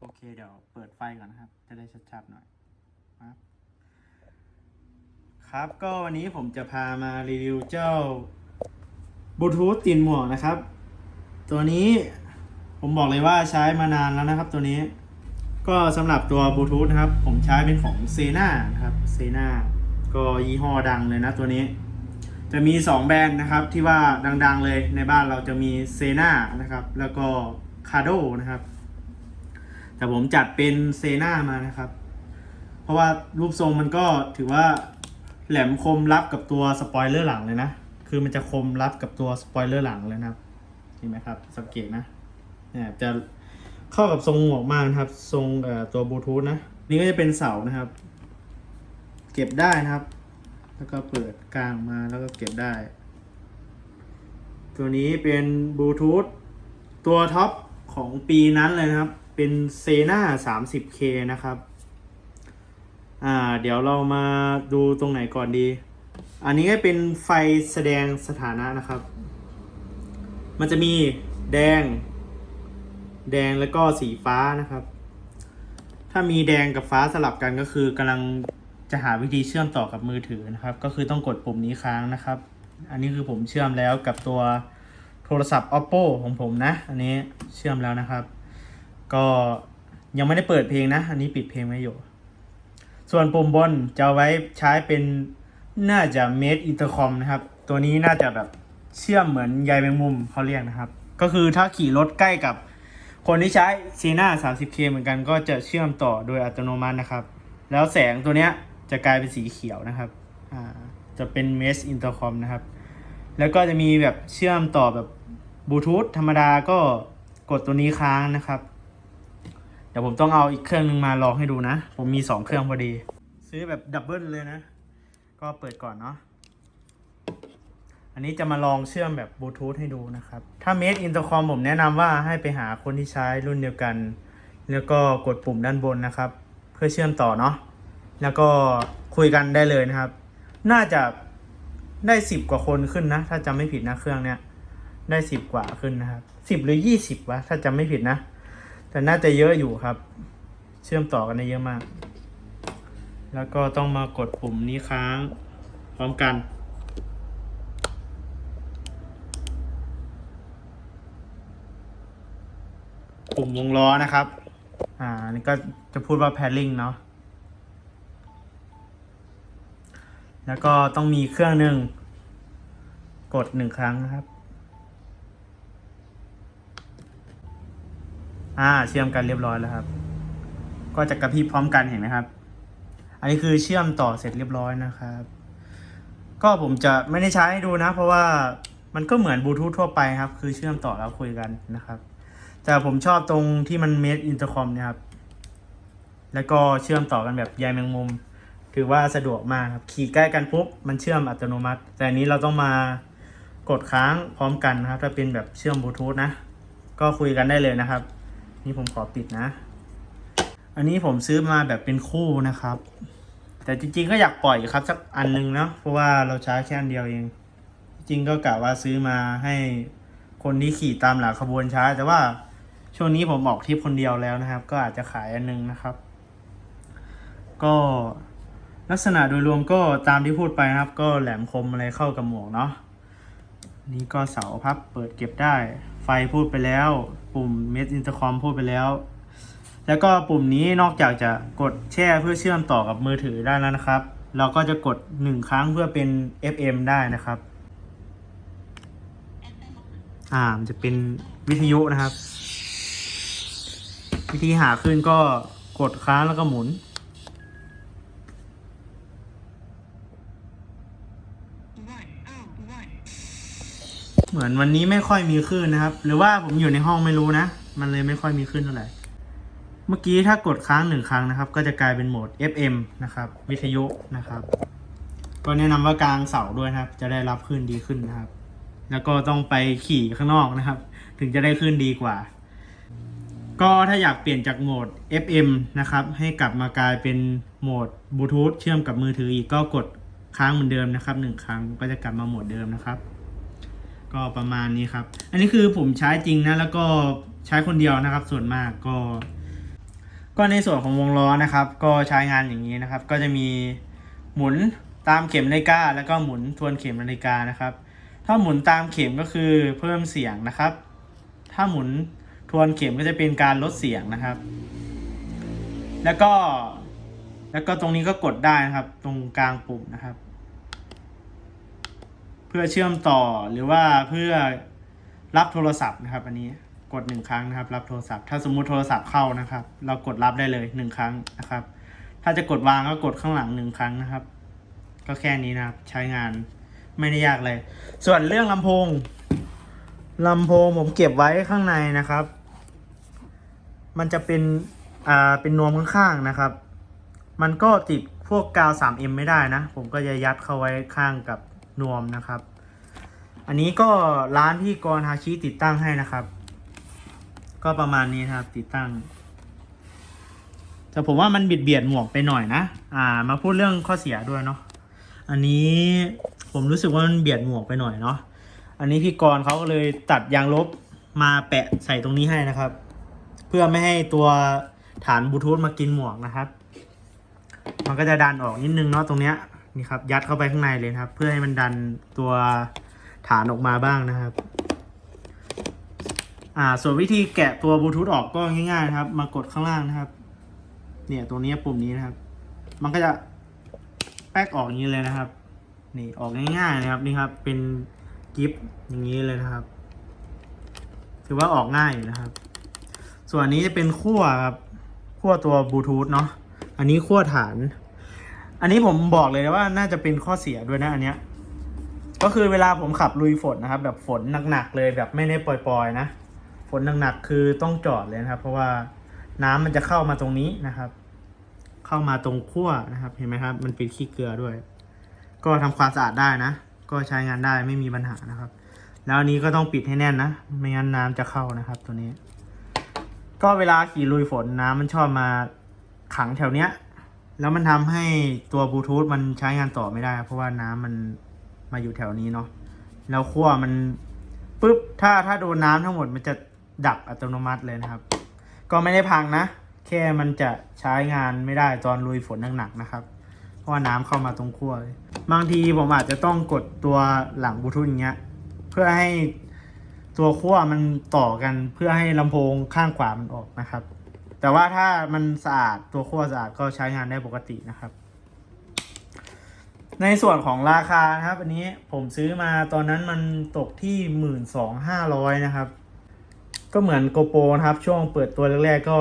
โอเคเดี๋ยวเปิดไฟก่อนนะครับ จะได้ชัดๆหน่อยครับครับก็วันนี้ผมจะพามารีวิวเจ้าบลูทูธตินหมวกนะครับ ตัวนี้ผมบอกเลยว่าใช้มานานแล้วนะครับ ตัวนี้ ก็สำหรับตัวบลูทูธนะครับ ผมใช้เป็นของเซนานะครับเซนาก็ยี่ห้อดังเลยนะตัวนี้ จะมี 2 แบรนด์นะครับที่ว่าดังๆเลยในบ้านเราจะมีเซนานะครับ แล้วก็คาโดนะครับ แต่ผมจัดเป็นเซนามานะครับ เพราะว่ารูปทรงมันก็ถือว่าแหลมคมรับกับตัวสปอยเลอร์หลังเลยนะ คือมันจะคมรับกับตัวสปอยเลอร์หลังเลยนะครับเห็นไหมครับ สังเกตนะเนี่ยจะเข้ากับทรงหมวกมากนะครับ ทรงตัวบลูทูธนะ นี่ก็จะเป็นเสานะครับ เก็บได้นะครับ แล้วก็เปิดกลางมาแล้วก็เก็บได้ ตัวนี้เป็นบลูทูธตัวท็อปของปีนั้นเลยนะครับ เป็นเซนา 30K นะครับ อ่า เดี๋ยวเรามาดูตรงไหนก่อนดี อันนี้ก็เป็นไฟแสดงสถานะนะครับ มันจะมีแดง แดงแล้วก็สีฟ้านะครับ ถ้ามีแดงกับฟ้าสลับกันก็คือกำลังจะหาวิธีเชื่อมต่อกับมือถือนะครับ ก็คือต้องกดปุ่มนี้ค้างนะครับ อันนี้คือผมเชื่อมแล้วกับตัวโทรศัพท์ oppo ของผมนะ อันนี้เชื่อมแล้วนะครับ ก็ยังไม่ได้เปิดเพลงนะ อันนี้ปิดเพลงไว้อยู่ ส่วนปุ่มบนจะไว้ใช้เป็นน่าจะ made intercom นะครับ ตัวนี้น่าจะแบบเชื่อมเหมือนใยแมงมุมเขาเรียกนะครับ ก็คือถ้าขี่รถใกล้กับคนที่ใช้ซีน่า 30K เหมือนกันก็จะเชื่อมต่อโดยอัตโนมัตินะครับ แล้วแสงตัวเนี้ยจะกลายเป็นสีเขียวนะครับ อ่า จะเป็น mesh intercom นะครับ แล้วก็จะมีแบบเชื่อมต่อแบบบลูทูธธรรมดาก็กดตัวนี้ค้างนะครับ ดี๋ยวผมต้องเอาอีกเครื่องนึงมาลองให้ดูนะ ผมมี2เครื่องพอดี ซื้อแบบดับเบิลเลยนะ ก็เปิดก่อนเนาะอันนี้จะมาลองเชื่อมแบบบลูทูธให้ดูนะครับ ถ้า Made Intercom ผมแนะนำว่าให้ไปหาคนที่ใช้รุ่นเดียวกัน แล้วก็กดปุ่มด้านบนนะครับ เพื่อเชื่อมต่อเนาะแล้วก็คุยกันได้เลยนะครับ น่าจะได้สิบกว่าคนขึ้นนะ ถ้าจำไม่ผิดนะเครื่องเนี้ยได้สิบกว่าขึ้นนะครับสิบหรือยี่สิบวะถ้าจำไม่ผิดนะ แต่น่าจะเยอะอยู่ครับ เชื่อมต่อกันได้เยอะมาก แล้วก็ต้องมากดปุ่มนี้ค้างพร้อมกัน ปุ่มวงล้อนะครับ อ่านี่ก็จะพูดว่า pairing เนาะแล้วก็ต้องมีเครื่องหนึ่งกดหนึ่งครั้งนะครับ อ่า เชื่อมกันเรียบร้อยแล้วครับ ก็จะกระพริบพร้อมกันเห็นไหมครับ อันนี้คือเชื่อมต่อเสร็จเรียบร้อยนะครับ ก็ผมจะไม่ได้ใช้ให้ดูนะ เพราะว่ามันก็เหมือนบลูทูธทั่วไปครับ คือเชื่อมต่อแล้วคุยกันนะครับ แต่ผมชอบตรงที่มัน made intercom เนี่ยครับ แล้วก็เชื่อมต่อกันแบบใยแมงมุม ถือว่าสะดวกมากครับ ขี่ใกล้กันปุ๊บมันเชื่อมอัตโนมัติ แต่อันนี้เราต้องมากดค้างพร้อมกันนะครับ ถ้าเป็นแบบเชื่อมบลูทูธนะ ก็คุยกันได้เลยนะครับ นี่ผมขอปิดนะ อันนี้ผมซื้อมาแบบเป็นคู่นะครับ แต่จริงๆก็อยากปล่อยครับสักอันนึงเนาะเพราะว่าเราใช้แค่อันเดียวเอง จริงก็กะว่าซื้อมาให้คนที่ขี่ตามหลังขบวนช้า แต่ว่าช่วงนี้ผมออกทริปคนเดียวแล้วนะครับ ก็อาจจะขายอันนึงนะครับ ก็ลักษณะโดยรวมก็ตามที่พูดไปนะครับ ก็แหลมคมอะไรเข้ากับหมวกเนาะ นี่ก็เสาพับเปิดเก็บได้ ไฟพูดไปแล้ว ปุ่ม m e d Intercom พูดไปแล้ว แล้วก็ปุ่มนี้นอกจากจะกดแช่เพื่อเชื่อมต่อกับมือถือได้แล้วนะครับ เราก็จะกดหนึ่งครั้งเพื่อเป็น FM ได้นะครับ อ่ามันจะเป็นวิทยุนะครับ วิธีหาขึ้นก็กดค้างแล้วก็หมุน เหมือนวันนี้ไม่ค่อยมีคลื่นนะครับ หรือว่าผมอยู่ในห้องไม่รู้นะ มันเลยไม่ค่อยมีคลื่นเท่าไหร่ เมื่อกี้ถ้ากดค้างหนึ่งครั้งนะครับ ก็จะกลายเป็นโหมด FM นะครับ วิทยุนะครับ ก็แนะนำว่ากลางเสาด้วยนะครับ จะได้รับคลื่นดีขึ้นนะครับ แล้วก็ต้องไปขี่ข้างนอกนะครับ ถึงจะได้คลื่นดีกว่า ก็ถ้าอยากเปลี่ยนจากโหมด FM นะครับ ให้กลับมากลายเป็นโหมดบลูทูธเชื่อมกับมือถืออีกก็กดค้างเหมือนเดิมนะครับหนึ่งครั้งก็จะกลับมาโหมดเดิมนะครับ ก็ประมาณนี้ครับ อันนี้คือผมใช้จริงนะ แล้วก็ใช้คนเดียวนะครับ ส่วนมากก็ ก็ในส่วนของวงล้อนะครับ ก็ใช้งานอย่างนี้นะครับ ก็จะมีหมุนตามเข็มนาฬิกาแล้วก็หมุนทวนเข็มนาฬิกานะครับ ถ้าหมุนตามเข็มก็คือเพิ่มเสียงนะครับ ถ้าหมุนทวนเข็มก็จะเป็นการลดเสียงนะครับ แล้วก็ แล้วก็ตรงนี้ก็กดได้นะครับ ตรงกลางปุ่มนะครับ พื่อเชื่อมต่อหรือว่าเพื่อรับโทรศัพท์นะครับ อันนี้กดหนึ่งครั้งนะครับ รับโทรศัพท์ถ้าสมมุติโทรศัพท์เข้านะครับ เรากดรับได้เลยหนึ่งครั้งนะครับ ถ้าจะกดวางก็กดข้างหลังหนึ่งครั้งนะครับ ก็แค่นี้นะครับใช้งานไม่ได้ยากเลย ส่วนเรื่องลำโพงลำโพงผมเก็บไว้ข้างในนะครับ มันจะเป็นอ่าเป็นนวมข้างๆนะครับ มันก็ติดพวกกาว 3M ไม่ได้นะ ผมก็จะยัดเข้าไว้ข้างกับ นวมนะครับ อันนี้ก็ร้านที่กรฮาชิติดตั้งให้นะครับ ก็ประมาณนี้ครับติดตั้ง แต่ผมว่ามันบิดเบียดหมวกไปหน่อยนะ อ่า มาพูดเรื่องข้อเสียด้วยเนาะอันนี้ผมรู้สึกว่ามันเบียดหมวกไปหน่อยเนาะอันนี้พี่กรเขาก็เลยตัดยางลบมาแปะใส่ตรงนี้ให้นะครับ เพื่อไม่ให้ตัวฐานบลูทูธมากินหมวกนะครับ มันก็จะดันออกนิดนึงเนาะตรงเนี้ย นี่ครับ ยัดเข้าไปข้างในเลยครับ เพื่อให้มันดันตัวฐานออกมาบ้างนะครับ อ่า ส่วนวิธีแกะตัวบลูทูธออกก็ง่ายๆนะครับ มากดข้างล่างนะครับ เนี่ยตัวนี้ปุ่มนี้นะครับ มันก็จะแป๊กออกอย่างนี้เลยนะครับ นี่ออกง่ายๆนะครับนี่ครับ เป็นกิฟต์อย่างนี้เลยนะครับ ถือว่าออกง่ายนะครับ ส่วนนี้จะเป็นขั้วครับขั้วตัวบลูทูธเนาะอันนี้ขั้วฐาน อันนี้ผมบอกเลยว่าน่าจะเป็นข้อเสียด้วยนะอันเนี้ย ก็คือเวลาผมขับลุยฝนนะครับ แบบฝนหนักๆเลยแบบไม่ได้ปล่อยๆนะฝนหนักๆคือต้องจอดเลยนะครับ เพราะว่าน้ำมันจะเข้ามาตรงนี้นะครับ เข้ามาตรงขั้วนะครับ เห็นไหมครับ มันเป็นขี้เกลือด้วย ก็ทำความสะอาดได้นะ ก็ใช้งานได้ไม่มีปัญหานะครับ แล้วอันนี้ก็ต้องปิดให้แน่นนะไม่งั้นน้ำจะเข้านะครับ ตัวนี้ ก็เวลาขี่ลุยฝนน้ำมันชอบมาขังแถวเนี้ย แล้วมันทำให้ตัวบลูทูธมันใช้งานต่อไม่ได้ เพราะว่าน้ำมันมาอยู่แถวนี้เนาะแล้วขั้วมันปุ๊บถ้าถ้าโดนน้ำทั้งหมดมันจะดับอัตโนมัติเลยนะครับ ก็ไม่ได้พังนะ แค่มันจะใช้งานไม่ได้ตอนลุยฝนหนักๆนะครับ เพราะว่าน้ำเข้ามาตรงขั้วบางทีผมอาจจะต้องกดตัวหลังบลูทูธอย่างเงี้ยเพื่อให้ตัวขั้วมันต่อกันเพื่อให้ลำโพงข้างขวามันออกนะครับ แต่ว่าถ้ามันสะอาดตัวขั้วสะอาดก็ใช้งานได้ปกตินะครับ ในส่วนของราคานะครับ อันนี้ผมซื้อมาตอนนั้นมันตกที่หมื่นสองห้าร้อยนะครับ ก็เหมือนโกโปรนะครับ ช่วงเปิดตัวแรกๆก็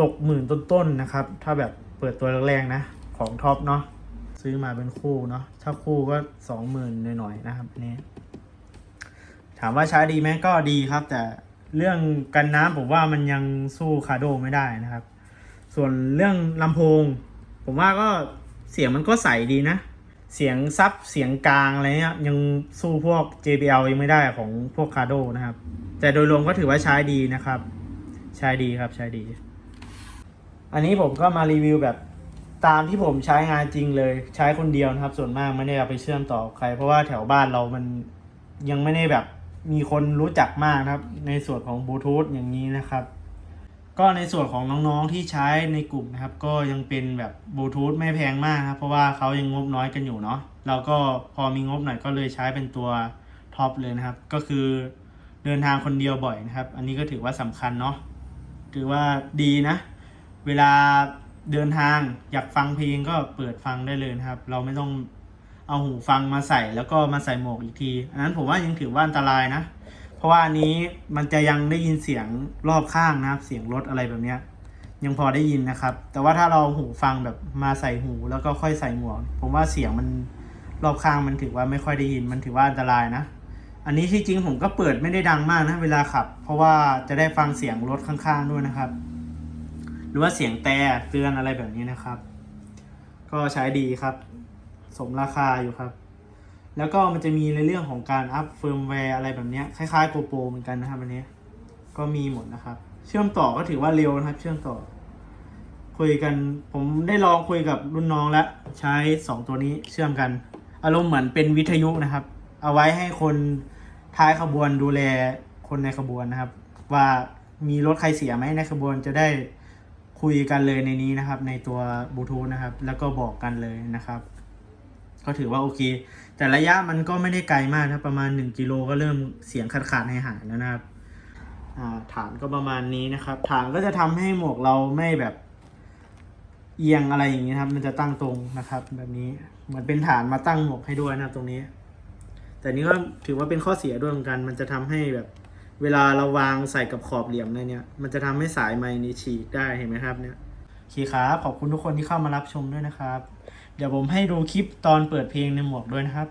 ตกหมื่นต้นๆนะครับ ถ้าแบบเปิดตัวแรกๆนะ ของท็อปเนาะซื้อมาเป็นคู่เนาะถ้าคู่ก็สองหมื่นหน่อยๆนะครับอันนี้ถามว่าใช้ดีไหมก็ดีครับแต่ เรื่องกันน้ำผมว่ามันยังสู้คาโดไม่ได้นะครับ ส่วนเรื่องลำโพง ผมว่าก็เสียงมันก็ใสดีนะ เสียงซับเสียงกลางอะไรเงี้ยยังสู้พวก JBL ยังไม่ได้ของพวกคาโดนะครับ แต่โดยรวมก็ถือว่าใช้ดีนะครับ ใช้ดีครับใช้ดี อันนี้ผมก็มารีวิวแบบตามที่ผมใช้งานจริงเลยใช้คนเดียวนะครับ ส่วนมากไม่ได้เอาไปเชื่อมต่อใคร เพราะว่าแถวบ้านเรามันยังไม่ได้แบบ มีคนรู้จักมากนะครับ ในส่วนของบลูทูธอย่างนี้นะครับ ก็ในส่วนของน้องๆที่ใช้ในกลุ่มนะครับ ก็ยังเป็นแบบบลูทูธไม่แพงมากครับ เพราะว่าเขายังงบน้อยกันอยู่เนาะเราก็พอมีงบหน่อยก็เลยใช้เป็นตัวท็อปเลยนะครับ ก็คือเดินทางคนเดียวบ่อยนะครับ อันนี้ก็ถือว่าสำคัญเนาะถือว่าดีนะ เวลาเดินทางอยากฟังเพลงก็เปิดฟังได้เลยนะครับ เราไม่ต้อง เอาหูฟังมาใส่แล้วก็มาใส่หมวกอีกที อันนั้นผมว่ายังถือว่าอันตรายนะ เพราะว่าอันนี้มันจะยังได้ยินเสียงรอบข้างนะครับ เสียงรถอะไรแบบเนี้ยยังพอได้ยินนะครับ แต่ว่าถ้าเราหูฟังแบบมาใส่หูแล้วก็ค่อยใส่หมวก ผมว่าเสียงมันรอบข้างมันถือว่าไม่ค่อยได้ยิน มันถือว่าอันตรายนะ อันนี้ที่จริงผมก็เปิดไม่ได้ดังมากนะเวลาขับ เพราะว่าจะได้ฟังเสียงรถข้างๆด้วยนะครับ หรือว่าเสียงแต่เตือนอะไรแบบนี้นะครับ ก็ใช้ดีครับ สมราคาอยู่ครับ แล้วก็มันจะมีในเรื่องของการอัพเฟิร์มแวร์อะไรแบบนี้คล้ายๆโกโปรเหมือนกันนะครับอันนี้ก็มีหมดนะครับ เชื่อมต่อก็ถือว่าเร็วนะครับ เชื่อมต่อ คุยกันผมได้ลองคุยกับรุ่นน้องแล้ว ใช้สองตัวนี้เชื่อมกัน อารมณ์เหมือนเป็นวิทยุนะครับ เอาไว้ให้คนท้ายขบวนดูแลคนในขบวนนะครับ ว่ามีรถใครเสียไหมในขบวนจะได้คุยกันเลยในนี้นะครับ ในตัวบลูทูธนะครับ แล้วก็บอกกันเลยนะครับ ก็ถือว่าโอเค แต่ระยะมันก็ไม่ได้ไกลมากนะประมาณ 1กิโลก็เริ่มเสียงขาดขาดหายหายๆแล้วนะครับฐานก็ประมาณนี้นะครับ ฐานก็จะทำให้หมวกเราไม่แบบเอียงอะไรอย่างนี้ครับ มันจะตั้งตรงนะครับ แบบนี้เหมือนเป็นฐานมาตั้งหมวกให้ด้วยนะครับตรงนี้ แต่นี้ก็ถือว่าเป็นข้อเสียด้วยเหมือนกัน มันจะทำให้แบบเวลาเราวางใส่กับขอบเหลี่ยมเลยเนี่ย มันจะทำให้สายไมค์นี้ฉีกได้เห็นไหมครับเนี่ยโอเคครับขอบคุณทุกคนที่เข้ามารับชมด้วยนะครับ ดี๋ยวผมให้ดูคลิปตอนเปิดเพลงในหมวกด้วยนะครับ